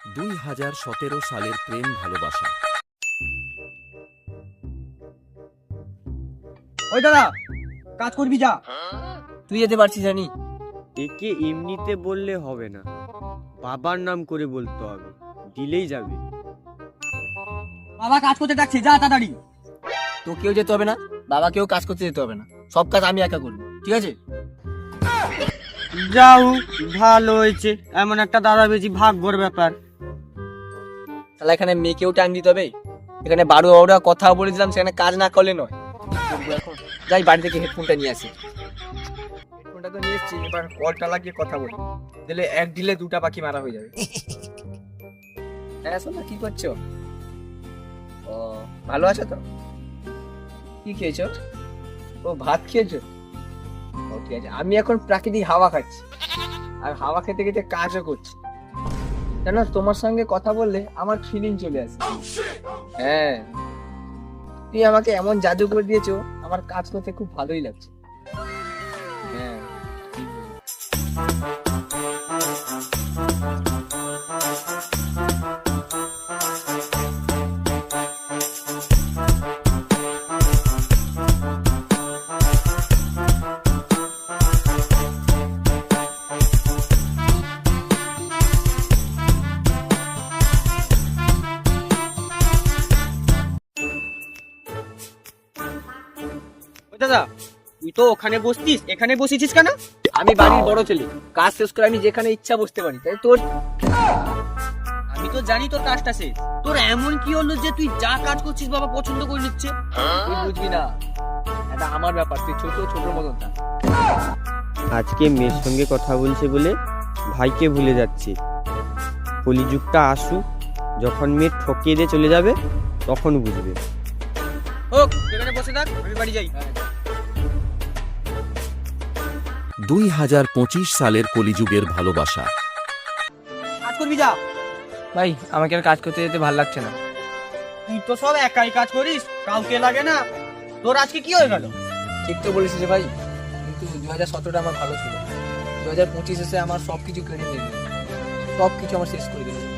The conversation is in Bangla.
দুই হাজার সতেরো সালের প্রেম ভালোবাসা। ওই দাদা কাজ করবি যা। তুই যেতে পারছিস জানি একে এমনিতে বললে হবে না। বাবার নাম করে বলতে হবে। দিলেই যাবে। বাবা কাজ করতে ডাকছে যা তাড়াতাড়ি। তোকেও যেতে হবে না বাবাকেও কাজ করতে যেতে হবে না। সব কাজ আমি একা করব ঠিক আছে? যাও ভালো হয়েছে। এমন একটা দাদা বেশি ভাগ্যর ব্যাপার। তাহলে এখানে মেয়েকেও টাইম দিতে হবে। এখানে বারো বারোটা কথা বলে দিলাম সেখানে কাজ না করলে নয়। যাই, বাড়ি থেকে হেডফোনটা নিয়ে আসি। হেডফোনটা তো নিয়ে এসছি, এবার কলটা লাগিয়ে কথা বলি। দিলে এক দিলে দুটা পাখি মারা হয়ে যাবে। হ্যাঁ শোনা কি করছ? ও, ভালো আছো তো? কি খেয়েছো? ও, ভাত খেয়েছো? ও, ঠিক আছে। আমি এখন প্রাকৃতিক হাওয়া খাচ্ছি। আর হাওয়া খেতে খেতে কাজও করছি। জানো তোমার সঙ্গে কথা বললে আমার ফিলিং চলে আসে। হ্যাঁ। তুই আমাকে এমন জাদু করে দিয়েছ আমার কাজ করতে খুব ভালোই লাগছে। হ্যাঁ। দাদা তুই তো ওখানে বসতিস এখানে বসেছিস কেন? আমি বাড়ির বড় ছেলে কাজ শেষ করে আমি যেখানে ইচ্ছা বসতে পারি তাই তোর আমি তো জানি তোর কাজটা শেষ। তোর এমন কি হলো যে তুই যা কাজ করছিস বাবা পছন্দ করে নিচ্ছে? তুই বুঝবি না। এটা আমার ব্যাপার তুই ছোট ছোট মতন থাক আজকে মেয়ের সঙ্গে কথা বলছে বলে ভাইকে ভুলে যাচ্ছে। কলিযুগটা আসুক যখন মেয়ে ঠকিয়ে দিয়ে চলে যাবে তখন বুঝবে। হোক এখানে বসে থাক আমি বাড়ি যাই। দুই হাজার পঁচিশ সালের কলিযুগের ভালোবাসা। কাজ করবি যা। ভাই আমাকে আর কাজ করতে যেতে ভালো লাগছে না। তুই তো সব একাই কাজ করিস কাউকে লাগে না। তোর আজকে কি হয়ে গেল? ঠিক তো বলেছিস রে ভাই কিন্তু দু হাজার সতেরোটা আমার ভালো ছিল। দু হাজার পঁচিশ এসে আমার সব কিছু কেড়ে নিয়ে সব কিছু আমার শেষ করে দিল।